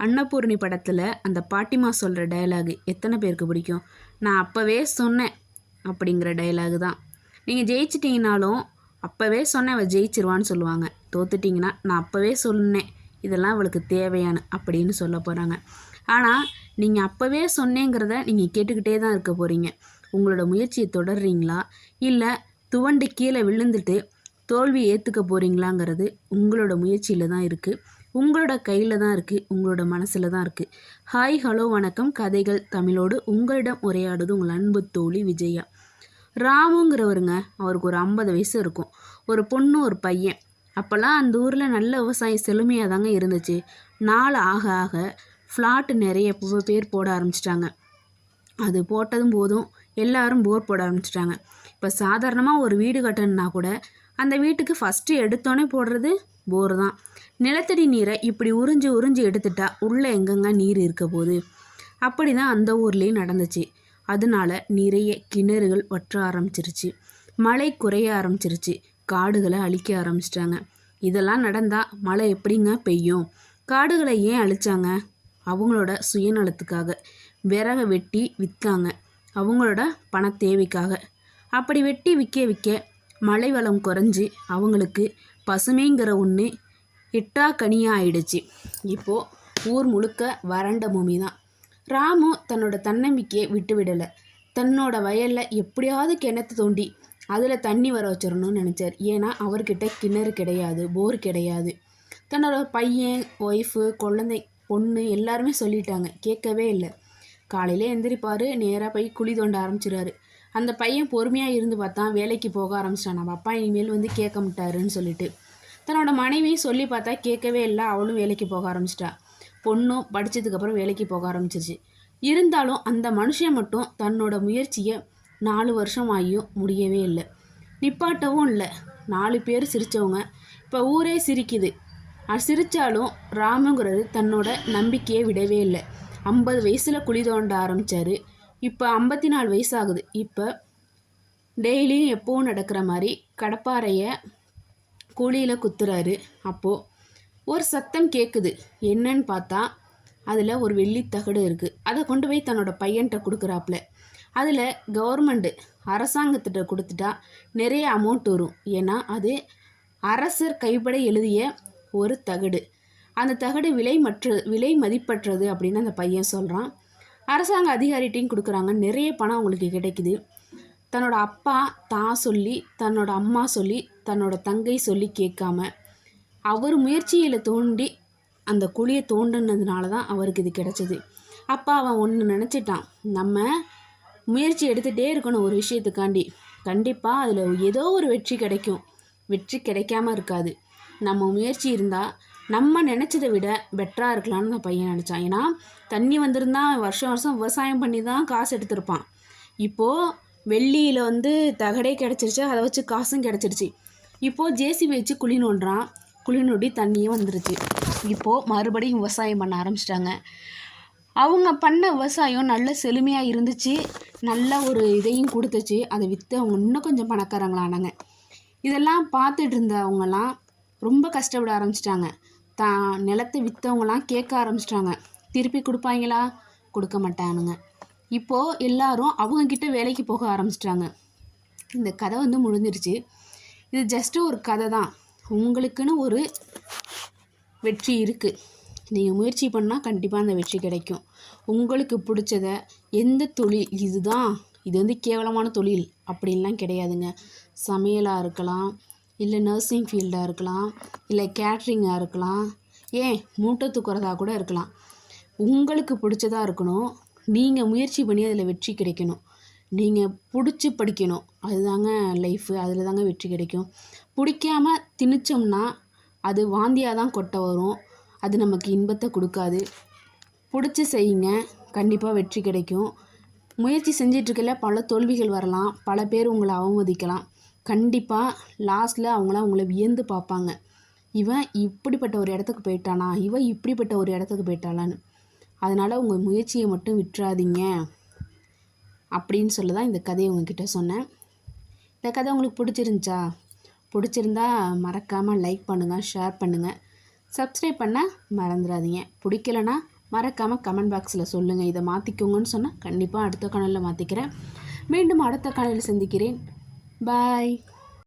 அன்னபூர்ணி படத்தில் அந்த பாட்டிமா சொல்கிற டயலாகு எத்தனை பேருக்கு பிடிக்கும்? நான் அப்போவே சொன்னேன் அப்படிங்கிற டயலாகு தான். நீங்கள் ஜெயிச்சிட்டிங்கனாலும் அப்போவே சொன்னேன் அவள் ஜெயிச்சிருவான்னு சொல்லுவாங்க. தோத்துட்டிங்கன்னா நான் அப்போவே சொன்னேன். இதெல்லாம் அவளுக்கு தேவையான அப்படின்னு சொல்ல போகிறாங்க ஆனால் நீங்கள் அப்போவே சொன்னேங்கிறத நீங்கள் கேட்டுக்கிட்டே தான் இருக்க போகிறீங்க உங்களோட முயற்சியை தொடர்றீங்களா? இல்லை துவண்டு கீழே விழுந்துட்டு தோல்வி ஏற்றுக்க போகிறீங்களாங்கிறது உங்களோட முயற்சியில் தான் இருக்குது உங்களோட கையில் தான் இருக்குது உங்களோட மனசில் தான் இருக்குது ஹாய் ஹலோ வணக்கம். கதைகள் தமிழோடு உங்களிடம் உரையாடுது உங்கள் அன்பு தோழி விஜயா. ராமுங்கிறவருங்க அவருக்கு ஒரு ஐம்பது வயசு இருக்கும். ஒரு பொண்ணு ஒரு பையன். அப்போல்லாம் அந்த ஊரில் நல்ல விவசாயம் செழுமையாக தாங்க இருந்துச்சு. நாள் ஆக ஆக ஃப்ளாட்டு நிறைய பேர் போட ஆரம்பிச்சிட்டாங்க. அது போட்டதும் போதும் எல்லாரும் போர் போட ஆரம்பிச்சிட்டாங்க. இப்போ சாதாரணமாக ஒரு வீடு கட்டணுன்னா கூட அந்த வீட்டுக்கு ஃபஸ்ட்டு எடுத்தோன்னே போடுறது போர் தான். நிலத்தடி நீரை இப்படி உறிஞ்சு உறிஞ்சு எடுத்துட்டா உள்ளே எங்கெங்க நீர் இருக்க போகுது? அப்படி தான் அந்த ஊர்லேயும் நடந்துச்சு. அதனால நிறைய கிணறுகள் வற்ற ஆரம்பிச்சிருச்சு. மழை குறைய ஆரம்பிச்சிருச்சு. காடுகளை அழிக்க ஆரம்பிச்சிட்டாங்க. இதெல்லாம் நடந்தால் மழை எப்படிங்க பெய்யும்? காடுகளை ஏன் அழிச்சாங்க? அவங்களோட சுயநலத்துக்காக. விறகை வெட்டி விற்காங்க அவங்களோட பண தேவைக்காக. அப்படி வெட்டி விற்க விற்க மழை வளம் குறைஞ்சி அவங்களுக்கு பசுமைங்கிற ஒன்று இட்டா கனியாக ஆயிடுச்சு. இப்போது ஊர் முழுக்க வறண்ட பூமி தான் ராமு தன்னோட தன்னம்பிக்கையை விட்டு விடலை. தன்னோட வயலில் எப்படியாவது கிணத்து தோண்டி அதில் தண்ணி வர வச்சிடணும்னு நினச்சார். ஏன்னா அவர்கிட்ட கிணறு கிடையாது போர் கிடையாது. தன்னோட பையன் ஒய்ஃபு குழந்தை பொண்ணு எல்லாருமே சொல்லிட்டாங்க. கேட்கவே இல்லை. காலையில் எந்திரிப்பார் நேராக போய் குழி தோண்ட ஆரம்பிச்சிடுவாரு அந்த பையன் பொறுமையாக இருந்து பார்த்தா வேலைக்கு போக ஆரம்பிச்சிட்டான். நம்ம அப்பா இனிமேல் வந்து கேட்க மாட்டாருன்னு சொல்லிட்டு. தன்னோட மனைவியும் சொல்லி பார்த்தா கேட்கவே இல்லை. அவளும் வேலைக்கு போக ஆரம்பிச்சிட்டா. பொண்ணும் படித்ததுக்கப்புறம் வேலைக்கு போக ஆரம்பிச்சிருச்சு. இருந்தாலும் அந்த மனுஷன் மட்டும் தன்னோட முயற்சியை நாலு வருஷம் ஆகியும் முடியவே இல்லை. நிப்பாட்டவும் இல்லை. நாலு பேர் சிரித்தவங்க இப்போ ஊரே சிரிக்குது. சிரித்தாலும் ராமுங்கிறது தன்னோட நம்பிக்கையை விடவே இல்லை. ஐம்பது வயசில் குழி தோண்ட ஆரம்பித்தார் இப்போ ஐம்பத்தி நாலு வயசு ஆகுது இப்போ டெய்லியும் எப்போவும் நடக்கிற மாதிரி கடப்பாறையை கூலியில் குத்துறாரு. அப்போது ஒரு சத்தம் கேட்குது என்னன்னு பார்த்தா அதில் ஒரு வெள்ளி தகடு இருக்குது அதை கொண்டு போய் தன்னோட பையன்கிட்ட கொடுக்குறாப்புல அதில் கவர்மெண்ட்டு அரசாங்கத்திட்ட கொடுத்துட்டா நிறைய அமௌண்ட் வரும். ஏன்னா அது அரசர் கைப்பட எழுதிய ஒரு தகடு. அந்த தகடு விலை மற்ற விலை மதிப்பற்றது அப்படின்னு அந்த பையன் சொல்கிறான் அரசாங்க அதிகாரிகிட்டையும் கொடுக்குறாங்க. நிறைய பணம் அவங்களுக்கு கிடைக்குது. தன்னோட அப்பா தான் சொல்லி தன்னோட அம்மா சொல்லி தன்னோட தங்கை சொல்லி கேட்காம அவர் முயற்சியில் தோண்டி அந்த குழியை தோண்டினதுனால தான் அவருக்கு இது கிடச்சிது. அப்பா அவன் ஒன்று நினச்சிட்டான். நம்ம முயற்சி எடுத்துகிட்டே இருக்கணும் ஒரு விஷயத்துக்காண்டி. கண்டிப்பாக அதில் ஏதோ ஒரு வெற்றி கிடைக்கும். வெற்றி கிடைக்காம இருக்காது. நம்ம முயற்சி இருந்தால் நம்ம நினச்சதை விட பெட்டராக இருக்கலாம்னு அந்த பையன் நினச்சான். ஏன்னா தண்ணி வந்திருந்தா வருஷம் வருஷம் விவசாயம் பண்ணி தான் காசு எடுத்திருப்பான். இப்போது வெள்ளியில் வந்து தகடே கிடச்சிருச்சு அதை வச்சு காசும் கிடச்சிருச்சு. இப்போது ஜேசிபி வச்சு குழி நோண்டுறான். குழி நோண்டி தண்ணியும் வந்துருச்சு. இப்போது மறுபடியும் விவசாயம் பண்ண ஆரம்பிச்சிட்டாங்க. அவங்க பண்ண விவசாயம் நல்ல செழுமையாக இருந்துச்சு. நல்ல ஒரு இதையும் கொடுத்துச்சு. அதை விற்று அவங்க இன்னும் கொஞ்சம் பணக்காரங்களானாங்க. இதெல்லாம் பார்த்துட்டு இருந்தவங்கலாம் ரொம்ப கஷ்டப்பட ஆரம்பிச்சிட்டாங்க. தான் நிலத்தை விற்றவங்களாம் கேட்க ஆரம்பிச்சிட்டாங்க. திருப்பி கொடுப்பாங்களா? கொடுக்க மாட்டானுங்க. இப்போது எல்லாரும் அவங்கக்கிட்ட வேலைக்கு போக ஆரம்பிச்சிட்டாங்க. இந்த கதை வந்து முடிஞ்சிருச்சு. இது ஜஸ்ட்டு ஒரு கதை தான். உங்களுக்குன்னு ஒரு வெற்றி இருக்குது நீங்கள் முயற்சி பண்ணால் கண்டிப்பாக அந்த வெற்றி கிடைக்கும். உங்களுக்கு பிடிச்சத எந்த தொழில்? இதுதான். இது வந்து கேவலமான தொழில். அப்படின்லாம் கிடையாதுங்க. சமையலாக இருக்கலாம் இல்லை நர்சிங் ஃபீல்டாக இருக்கலாம் இல்லை கேட்ரிங்காக இருக்கலாம் ஏன் மூட்டை தூக்குறதா கூட இருக்கலாம். உங்களுக்கு பிடிச்சதாக இருக்கணும். நீங்கள் முயற்சி பண்ணி அதில் வெற்றி கிடைக்கணும். நீங்கள் பிடிச்சி படிக்கணும். அதுதாங்க லைஃபு அதில் தாங்க வெற்றி கிடைக்கும். பிடிக்காம திணிச்சோம்னா அது வாந்தியாக தான் கொட்ட வரும். அது நமக்கு இன்பத்தை கொடுக்காது. பிடிச்சி செய்யுங்க. கண்டிப்பாக வெற்றி கிடைக்கும். முயற்சி செஞ்சிட்ருக்கல பல தோல்விகள் வரலாம். பல பேர் உங்களை அவமதிக்கலாம். கண்டிப்பாக லாஸ்ட்டில் அவங்களாம் உங்களை வியந்து பார்ப்பாங்க. இவன் இப்படிப்பட்ட ஒரு இடத்துக்கு போயிட்டானா? இவன் இப்படிப்பட்ட ஒரு இடத்துக்கு போயிட்டாளான்னு. அதனால் உங்கள் முயற்சியை மட்டும் விட்டுறாதீங்க. அப்படின்னு சொல்ல தான் இந்த கதையை உங்ககிட்ட சொன்னேன். இந்த கதை உங்களுக்கு பிடிச்சிருந்துச்சா? பிடிச்சிருந்தா மறக்காமல் லைக் பண்ணுங்கள் ஷேர் பண்ணுங்கள் சப்ஸ்கிரைப் பண்ண மறந்துடாதீங்க. பிடிக்கலனா மறக்காமல் கமெண்ட் பாக்ஸில் சொல்லுங்கள் இதை மாற்றிக்கோங்கன்னு சொன்னால் கண்டிப்பாக அடுத்த கணலில் மாற்றிக்கிறேன் மீண்டும் அடுத்த கணலில் சந்திக்கிறேன். பாய்